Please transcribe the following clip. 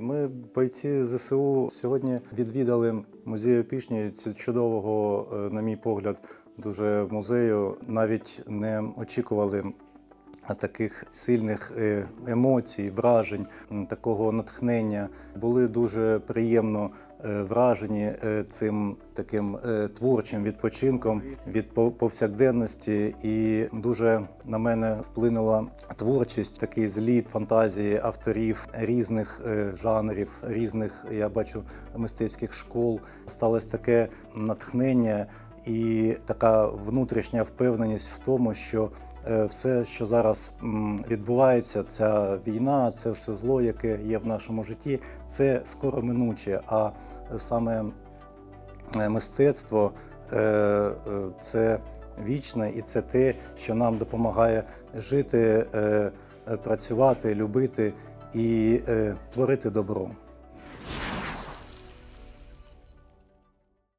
Ми, бойці ЗСУ, сьогодні відвідали музей Опішні чудового, е, на мій погляд, дуже музею. Навіть не очікували таких сильних е, емоцій, вражень, такого натхнення. Були дуже приємно е, вражені е, цим таким творчим відпочинком від повсякденності, і дуже на мене вплинула творчість, такий зліт фантазії авторів різних жанрів, різних я бачу мистецьких школ. Сталося таке натхнення і така внутрішня впевненість в тому, що все, що зараз відбувається, ця війна, це все зло, яке є в нашому житті, це скоро минуче. А саме е, мистецтво е, е, це вічне і це те, що нам допомагає жити, е, е, працювати, любити і е, творити добро.